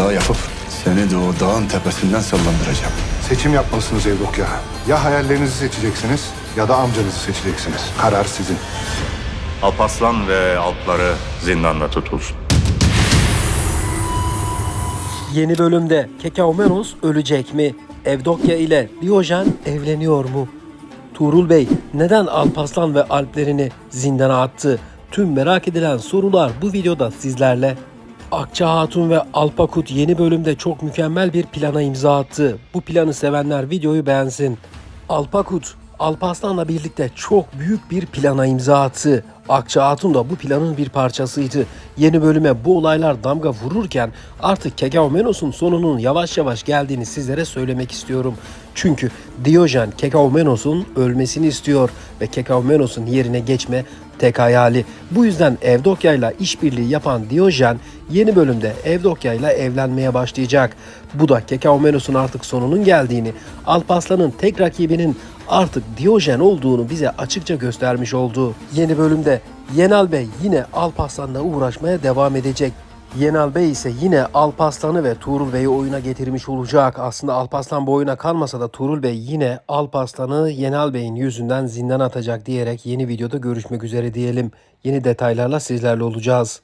daha yapıp seni de o dağın tepesinden sallandıracağım. Seçim yapmalısınız Evdokya. Ya hayallerinizi seçeceksiniz ya da amcanızı seçeceksiniz. Karar sizin. Alparslan ve Alpları zindanda tutulsun. Yeni bölümde Kekaumenos ölecek mi? Evdokya ile Diyojen evleniyor mu? Tuğrul Bey neden Alparslan ve Alplerini zindana attı? Tüm merak edilen sorular bu videoda sizlerle. Akça Hatun ve Alpakut yeni bölümde çok mükemmel bir plana imza attı. Bu planı sevenler videoyu beğensin. Alpakut, Alparslan'la birlikte çok büyük bir plana imza attı. Akça Hatun da bu planın bir parçasıydı. Yeni bölüme bu olaylar damga vururken artık Kekaumenos'un sonunun yavaş yavaş geldiğini sizlere söylemek istiyorum. Çünkü Diyojen Kekaumenos'un ölmesini istiyor ve Kekaumenos'un yerine geçme tek hayali. Bu yüzden Evdokya ile işbirliği yapan Diyojen yeni bölümde Evdokya ile evlenmeye başlayacak. Bu da Kekaumenos'un artık sonunun geldiğini, Alparslan'ın tek rakibinin artık Diyojen olduğunu bize açıkça göstermiş oldu. Yeni bölümde Yenal Bey yine Alparslan'la uğraşmaya devam edecek. Yenal Bey ise yine Alparslan'ı ve Tuğrul Bey'i oyuna getirmiş olacak. Aslında Alparslan bu oyuna kalmasa da Tuğrul Bey yine Alparslan'ı Yenal Bey'in yüzünden zindan atacak diyerek yeni videoda görüşmek üzere diyelim. Yeni detaylarla sizlerle olacağız.